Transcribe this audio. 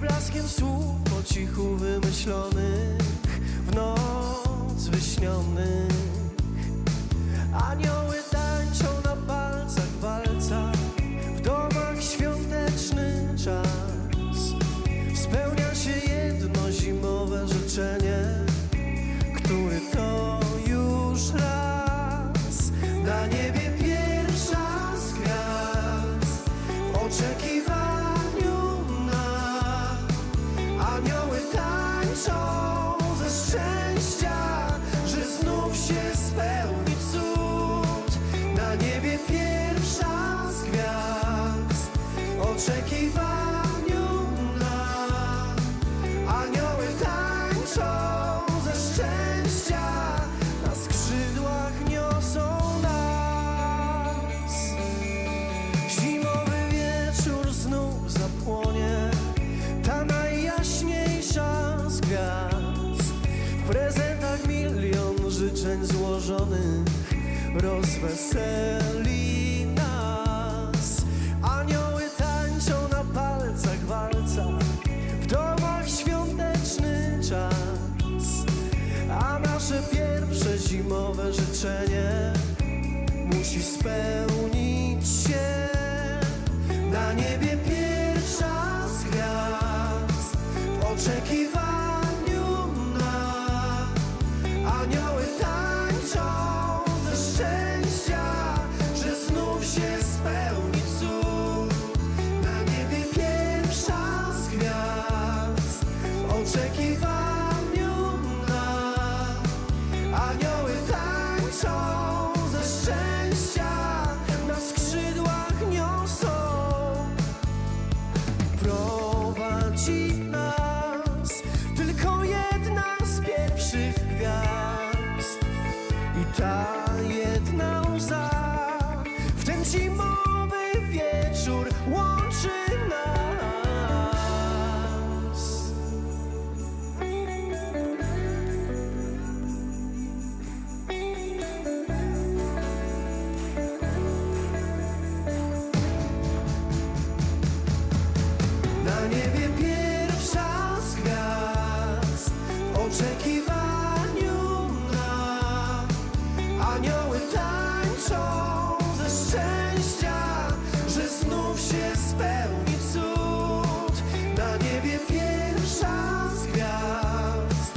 blaskiem słów po cichu wymyślonych w noc wyśnionych. Anioły tańczą na palcach walca w domach świąteczny czas. Spełnia się jedno zimowe życzenie, który to już raz na niebie pierwsza z gwiazd w szczęścia, że znów się spełni cud. Na niebie pierwsza życzeń złożonych rozweseli nas. Anioły tańczą na palcach walca, w domach świąteczny czas. A nasze pierwsze zimowe życzenie musi spełnić się. Na niebie pierwsza z gwiazd w oczekiwaniu Time. ciebie pierwsza z gwiazd.